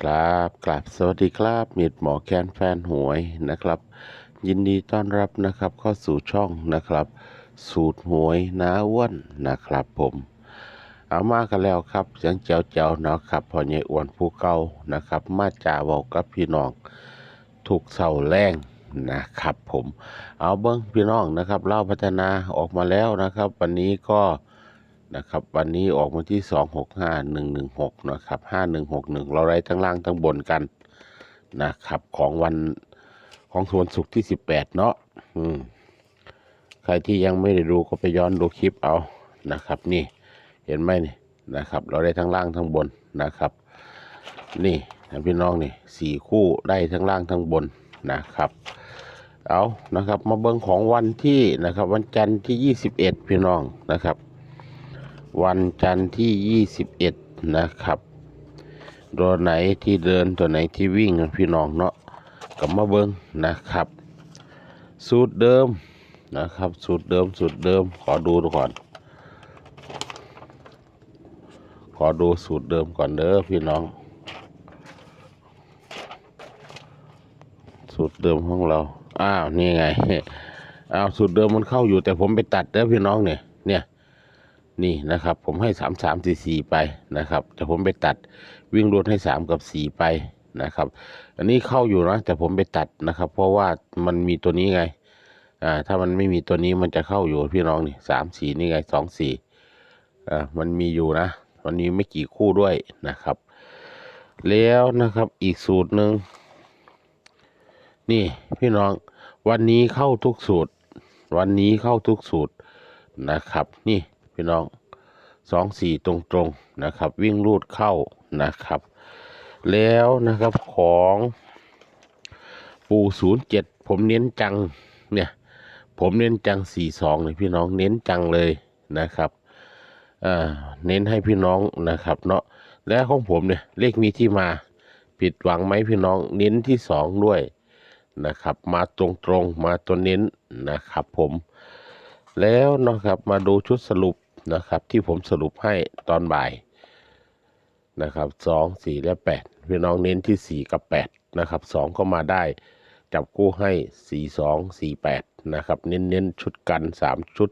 ครับกราบสวัสดีครับมิดหมอแคนแฟนหวยนะครับ ยินดีต้อนรับนะครับเข้าสู่ช่องนะครับ สูตรหวยน้าอ้วนนะครับผม เอามากันแล้วครับเสียงเจ้าเจ้าๆนะครับพ่อใหญ่อ้วนผู้เก่านะครับ มาจ่าบอกกับพี่น้องถูกเสาแรงนะครับผม เอาเบิ้งพี่น้องนะครับเล่าพัฒนาออกมาแล้วนะครับ วันนี้ก็ นะครับวันนี้ออกมาที่สองหกห้าหนึ่งหนึ่งหกนะครับห้าหนึ่งหกหนึ่งเราไล่ทั้งล่างทั้งบนกันนะครับของวันของส่วนศุกที่สิบแปดเนาะอืมใครที่ยังไม่ได้ดูก็ไปย้อนดูคลิปเอานะครับ นี่เห็นไหมนี่นะครับ เราได้ทั้งล่างทั้งบนนะครับ นี่นพี่น้องนี่สี่คู่ได้ทั้งล่างทั้งบนนะครับเอานะครับ มาเบิ่งของวันที่นะครับ วันจันทร์ที่ยี่สิบเอ็ดพี่น้องนะครับ วันจันทร์ที่ 21 นะครับตัวไหนที่เดินตัวไหนที่วิ่งพี่น้องเนาะกับมาเบิ้งนะครับ สูตรเดิมนะครับ สูตรเดิมสูตรเดิม ขอดูดูก่อน ขอดูสูตรเดิมก่อนเด้อพี่น้อง สูตรเดิมของเราอ้าวนี่ไงอ้าวสูตรเดิมมันเข้าอยู่แต่ผมไปตัดเด้อพี่น้องเนี่ยเนี่ย นี่นะครับ ผมให้สามสามสี่สี่ไปนะครับ แต่ผมไปตัดวิ่งรวดให้สามกับสี่ไปนะครับ อันนี้เข้าอยู่นะแต่ผมไปตัดนะครับ เพราะว่ามันมีตัวนี้ไงอ่าถ้ามันไม่มีตัวนี้มันจะเข้าอยู่พี่น้องนี่สามสี่นี่ไงสองสี่อ่ามันมีอยู่นะมันมีไม่กี่คู่ด้วยนะครับ แล้วนะครับอีกสูตรหนึ่งนี่พี่น้องวันนี้เข้าทุกสูตร วันนี้เข้าทุกสูตรนะครับ นี่ พี่น้องสองสี่ตรงๆนะครับ วิ่งรูดเข้านะครับ แล้วนะครับของปูศูนย์เจ็ดผมเน้นจังเนี่ยผมเน้นจังสี่สองเลยพี่น้องเน้นจังเลยนะครับเน้นให้พี่น้องนะครับเนาะและของผมเนี่ยเลขมีที่มาผิดหวังไหมพี่น้องเน้นที่สองด้วยนะครับ มาตรงๆมาตัวเน้นนะครับ ผม แล้วนะครับมาดูชุดสรุป นะครับ ที่ผมสรุปให้ตอนบ่ายนะครับสองสี่และแปดพี่น้องเน้นที่สี่กับแปดนะครับสองก็มาได้จับกู้ให้สี่สองสี่แปดนะครับเน้นเน้นๆชุดกันสามชุด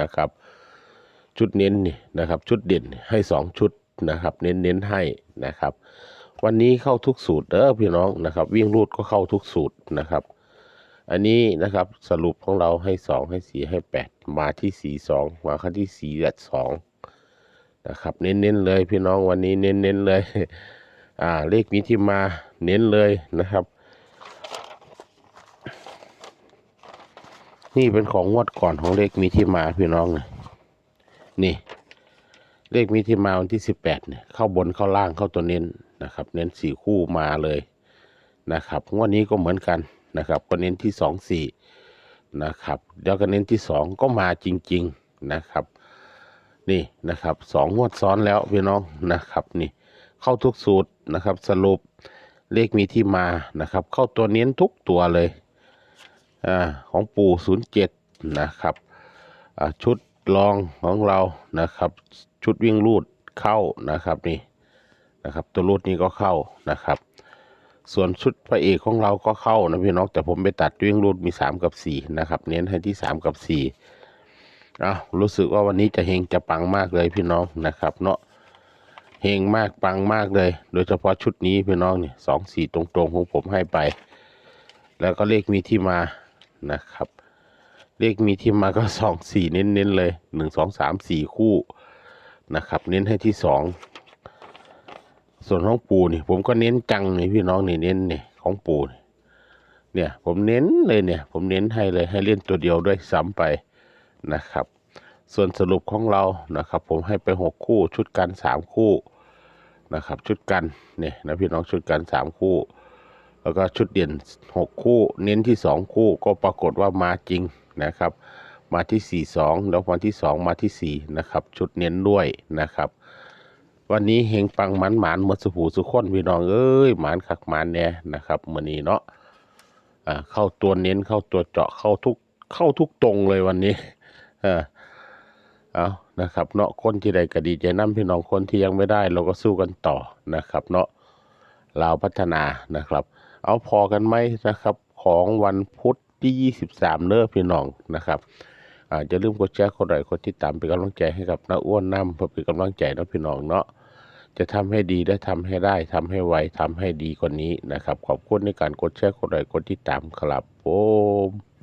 นะครับ ชุดเน้นนี่นะครับ ชุดเด่นให้สองชุดนะครับ เน้นเน้นๆให้นะครับ วันนี้เข้าทุกสูตรเด้อพี่น้องนะครับ วิ่งรูดก็เข้าทุกสูตรนะครับ อันนี้นะครับสรุปของเราให้สองให้สี่ให้แปดมาที่สี่สองมาขั้นที่สี่และสองนะครับเน้นๆเลยพี่น้องวันนี้เน้นๆเลย อ่าเลขมีที่มาเน้นเลยนะครับ นี่เป็นของงวดก่อนของเลขมีที่มาพี่น้องนี่ เลขมีที่มาวันที่สิบแปดเนี่ยเข้าบนเข้าล่างเข้าตัวเน้นนะครับ เน้นสี่คู่มาเลยนะครับงวดนี้ก็เหมือนกัน นะครับ ก็เน้นที่สองสี่นะครับแล้วก็เน้นที่สองก็มาจริง ๆนะครับ นี่นะครับสองงวดซ้อนแล้วพี่น้องนะครับนี่เข้าทุกสูตรนะครับสรุปเลขมีที่มานะครับ เข้าตัวเน้นทุกตัวเลยอ่าของปู่ศูนย์เจ็ดนะครับอ่าชุดรองของเรานะครับ ชุดวิ่งรูดเข้านะครับนี่นะครับ ตัวรูดนี้ก็เข้านะครับ ส่วนชุดพระเอกของเราก็เข้านะพี่น้องแต่ผมไปตัดวิ่งรูดมีสามกับสี่นะครับ เน้นให้ที่สามกับสี่อ้ารู้สึกว่าวันนี้จะเฮงจะปังมากเลยพี่น้องนะครับ เนาะเฮงมากปังมากเลย โดยเฉพาะชุดนี้พี่น้องเนี่ยสองสี่ตรงๆของผมให้ไป แล้วก็เลขมีที่มานะครับ เลขมีที่มาก็สองสี่เน้นๆเลยหนึ่งสองสามสี่คู่นะครับ เน้นให้ที่สอง ส่วนของปูนี่ ผมก็เน้นจังนี่พี่น้องนี่เน้นนี่ของปูนี่เนี่ย ผมเน้นเลยเนี่ย ผมเน้นให้เลยให้เล่นตัวเดียวด้วยซ้ำไปนะครับ ส่วนสรุปของเรานะครับ ผมให้ไปหกคู่ชุดกันสามคู่นะครับ ชุดกันเนี่ยนะพี่น้องชุดกันสามคู่ แล้วก็ชุดเด่นหกคู่ เน้นที่สองคู่ก็ปรากฏว่ามาจริงนะครับ มาที่สี่สองแล้ววันที่สองมาที่สี่นะครับ ชุดเน้นด้วยนะครับ วันนี้เฮงปังหมันหมานหมดสุผูสุขคนพี่น้องเอ้ยหมานคักหมานแน่นะครับมื่อนี้เนาะอ่าเข้าตัวเน้นเข้าตัวเจาะเข้าทุกเข้าทุกตรงเลยวันนี้เออเอานะครับเนาะคนที่ใดก็ดีใจน้ำพี่น้องคนที่ยังไม่ได้ เราก็สู้กันต่อนะครับ เนาะลาพัฒนานะครับ เอาพอกันไหมนะครับ ของวันพุธที่ 23เลิกพี่น้องนะครับ อาจะลืมกดแชร์กดไลค์กดติดตามเป็นกำลังใจให้กับน้าอ้วนน้ำเพื่อเป็นกำลังใจน้องพี่น้องเนาะจะทำให้ดีและทำให้ได้ทำให้ไวทำให้ดีกว่านี้นะครับ ขอบคุณในการกดแชร์กดไลค์กดติดตามครับผม